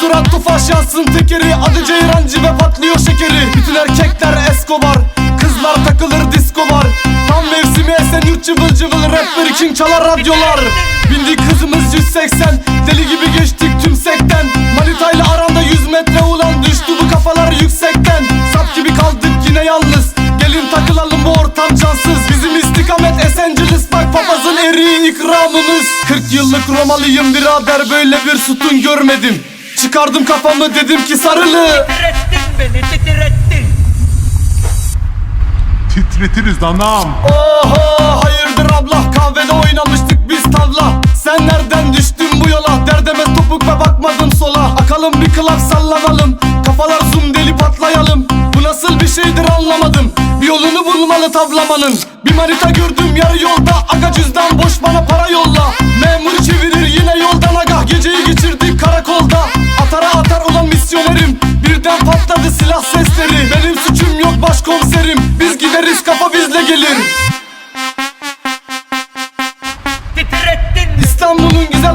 surat tufaş yansın tekeri. Adı ceyrancı ve patlıyor şekeri. Bütün erkekler Escobar Kızlar takılır disco var. Tam mevsimi esen yurt cıvıl cıvıl Rapper kim çalar radyolar. Bindik hızımız 180 Deli gibi geçtik tüm sekten. Manitayla aranda 100 metre ulan Düştü bu kafalar yüksekten. Sap gibi kaldık yine yalnız. Gelin takılalım bu ortam cansız. Bizim istikamet Esenciles bak papazın eriği ikramımız. 40 yıllık Romalıyım birader böyle bir sütun görmedim Çıkardım kafamı dedim ki sarılı. Titrettin beni titrettin. Titretiriz anam. Oho hayırdır abla? Kahvede oynamıştık biz tavla. Sen nereden düştün bu yola? Derdeme topuk ve bakmadım sola. Akalım bir klap sallanalım kafalar zoom deli patlayalım. Bu nasıl bir şeydir anlamadım. Bir yolunu bulmalı tavlamanın. Bir manita gördüm yarı yolda Birden patladı silah sesleri. Benim suçum yok başkomiserim. Biz gideriz kafa bizle gelir. İstanbul'un güzel